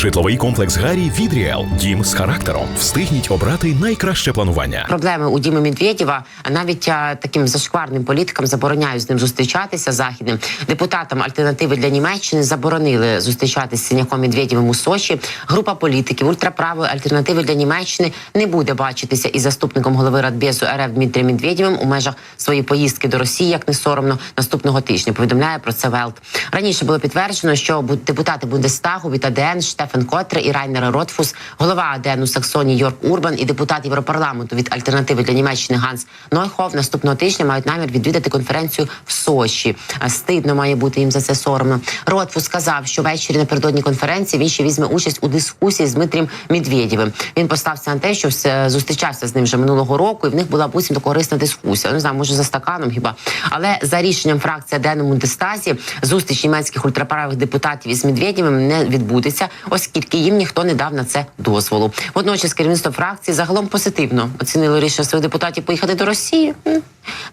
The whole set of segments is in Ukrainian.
Житловий комплекс Гарі від Ріел. Дім з характером. Встигніть обрати найкраще планування. Проблеми у Діми Медведєва а навіть а, таким зашкварним політикам забороняють з ним зустрічатися західним депутатам альтернативи для Німеччини заборонили зустрічатися з Синяком Медведєвим у Сочі. Група політиків ультраправої альтернативи для Німеччини не буде бачитися із заступником голови Радбезу РФ Дмитрієм Медведєвим у межах своєї поїздки до Росії, як не соромно, наступного тижня. Повідомляє про це Велт. Раніше було підтверджено, що депутати Бундестагу від АДН Штефен Котре і Райнер Ротфус, голова АДН у Саксонії Йорк Урбан і депутат Європарламенту від альтернативи для Німеччини Ганс Нойхов наступного тижня мають намір відвідати конференцію в Сочі. А Стидно має бути їм за це соромно. Ротфус сказав, що ввечері напередодні конференції він ще візьме участь у дискусії з Дмитрієм Медведєвим. Він постався на те, що все зустрічався з ним вже минулого року, і в них була буцімто корисна дискусія. Не знаю, може за стаканом хіба. Але за рішенням фракції АДН у Бундестазі зустріч німецьких ультраправих депутатів із Медведєвим не відбудеться, оскільки їм ніхто не дав на це дозволу. Водночас керівництво фракції загалом позитивно оцінило рішення своїх депутатів поїхати до Росії,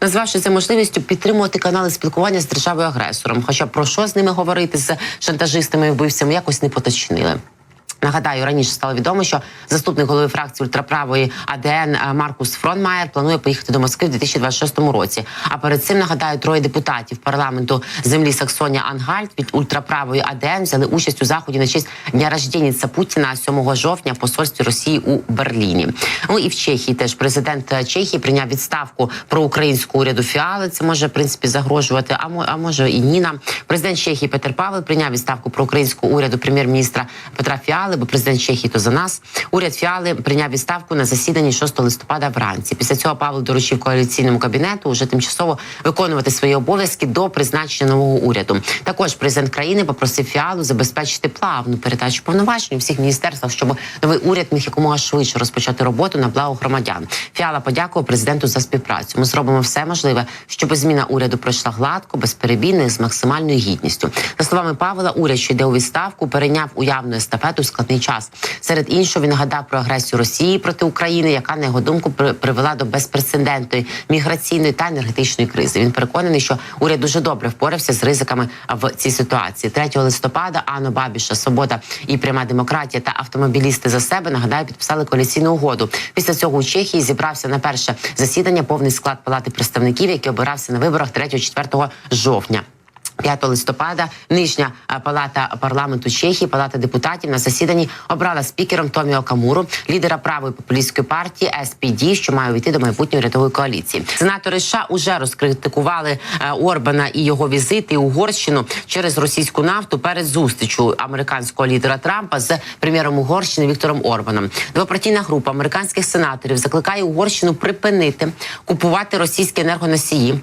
назвавши це можливістю підтримувати канали спілкування з державою агресором. Хоча про що з ними говорити з шантажистами і вбивцями якось не поточнили. Нагадаю, раніше стало відомо, що заступник голови фракції ультраправої АДН е, Маркус Фронмаєр планує поїхати до Москви в 2026 році. А перед цим нагадаю, троє депутатів парламенту землі Саксонія Ангальт від ультраправої АДН взяли участь у заході на честь дня рождення Путіна 7 жовтня в посольстві Росії у Берліні. Ну і в Чехії теж президент е, Чехії прийняв відставку про українську уряду Фіали. Це може в принципі загрожувати. А а може і ні нам. Президент Чехії Петер Павел прийняв відставку про українську уряду прем'єр-міністра Петра Фіали, бо президент Чехії то за нас. Уряд Фіали прийняв відставку на засіданні 6 листопада вранці. Після цього Павел доручив коаліційному кабінету уже тимчасово виконувати свої обов'язки до призначення нового уряду. Також президент країни попросив Фіалу забезпечити плавну передачу повноважень у всіх міністерствах, щоб новий уряд міг якомога швидше розпочати роботу на благо громадян. Фіала подякував президенту за співпрацю. Ми зробимо все можливе, щоб зміна уряду пройшла гладко, безперебійно і з максимальною гідністю. За словами Павла, уряд, що йде у відставку, перейняв уявну естафету в складний час. Серед іншого він нагадав про агресію Росії проти України, яка на його думку при- привела до безпрецедентної міграційної та енергетичної кризи. Він переконаний, що уряд дуже добре впорався з ризиками в цій ситуації. 3 листопада Анно Бабіша, Свобода і пряма демократія та автомобілісти за себе нагадаю підписали коаліційну угоду. Після цього у Чехії зібрався на перше засідання повний склад палати представників, який обирався на виборах 3-4 жовтня. 5 листопада нижня палата парламенту Чехії, палата депутатів на засіданні обрала спікером Томіо Камуру, лідера правої популістської партії СПД, що має увійти до майбутньої рядової коаліції. Сенатори США уже розкритикували е, Орбана і його візити Угорщину через російську нафту перед зустрічю американського лідера Трампа з прем'єром Угорщини Віктором Орбаном. Двопартійна група американських сенаторів закликає Угорщину припинити купувати російські енергоносії.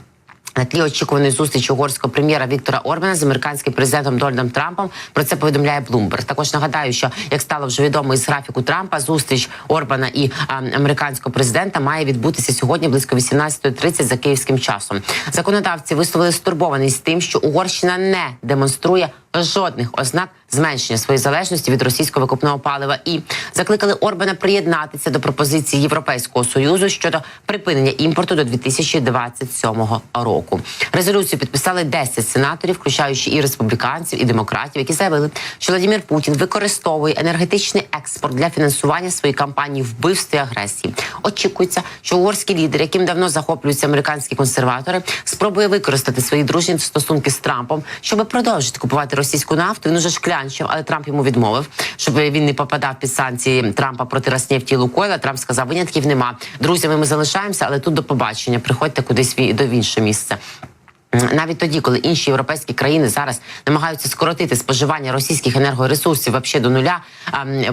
На тлі очікуваної зустрічі угорського прем'єра Віктора Орбана з американським президентом Дональдом Трампом про це повідомляє Блумберг. Також нагадаю, що як стало вже відомо із графіку Трампа, зустріч Орбана і а, американського президента має відбутися сьогодні близько 18.30 за київським часом. Законодавці висловили стурбованість тим, що Угорщина не демонструє жодних ознак зменшення своєї залежності від російського викопного палива і закликали Орбана приєднатися до пропозиції Європейського союзу щодо припинення імпорту до 2027 року. Резолюцію підписали 10 сенаторів, включаючи і республіканців, і демократів, які заявили, що Владимир Путін використовує енергетичний експорт для фінансування своєї кампанії вбивств і агресії. Очікується, що угорський лідер, яким давно захоплюються американські консерватори, спробує використати свої дружні стосунки з Трампом, щоб продовжити купувати російську нафту. Він уже шклянчив, але Трамп йому відмовив, щоб він не попадав під санкції Трампа проти Роснефті і Лукойла. Трамп сказав: винятків нема. Друзями ми залишаємося, але тут до побачення. Приходьте кудись в інше місце. Навіть тоді, коли інші європейські країни зараз намагаються скоротити споживання російських енергоресурсів вообще до нуля,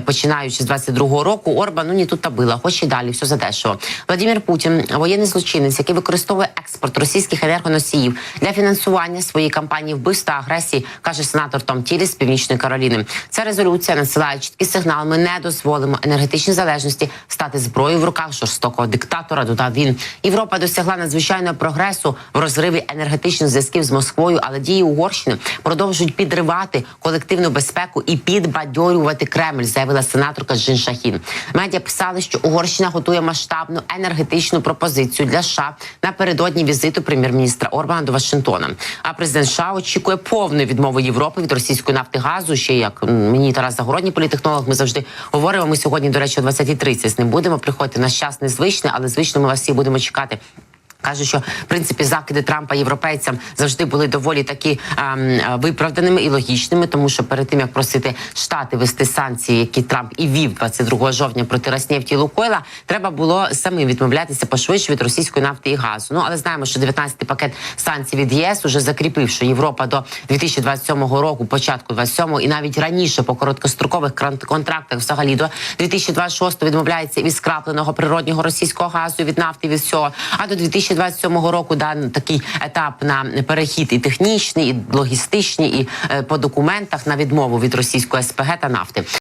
починаючи з 22-го року, Орбан ну ні тут та била, хоч і далі, все задешево. Владимир Путін, воєнний злочинець, який використовує експорт російських енергоносіїв для фінансування своєї кампанії вбивств та агресії, каже сенатор Том Тілі з Північної Кароліни. Ця резолюція надсилає чіткий сигнал. Ми не дозволимо енергетичній залежності стати зброєю в руках жорстокого диктатора. Додав він. Європа досягла надзвичайного прогресу в розриві енергетичних зв'язків з Москвою, але дії Угорщини продовжують підривати колективну безпеку і підбадьорювати Кремль, заявила сенаторка Жин Шахін. Медіа писали, що Угорщина готує масштабну енергетичну пропозицію для США напередодні візиту прем'єр-міністра Орбана до Вашингтона. А президент США очікує повної відмови Європи від російської нафти газу. Ще як мені Тарас Загородній політехнолог. Ми завжди говоримо. Ми сьогодні, до речі, о 20.30 з ним будемо приходити. Наш час незвичний, але звично ми вас всі будемо чекати. Каже, що в принципі закиди Трампа європейцям завжди були доволі такі ем, е, виправданими і логічними, тому що перед тим як просити штати вести санкції, які Трамп і вів 22 жовтня проти Роснефті Лукойла, треба було самим відмовлятися пошвидше від російської нафти і газу. Ну але знаємо, що 19-й пакет санкцій від ЄС уже закріпив, що Європа до 2027 року, початку 27-го і навіть раніше по короткострокових контрактах, взагалі до 2026 відмовляється від скрапленого природнього російського газу від нафти від всього. А до 2027 року дан такий етап на перехід і технічний, і логістичний, і е, по документах на відмову від російської СПГ та нафти.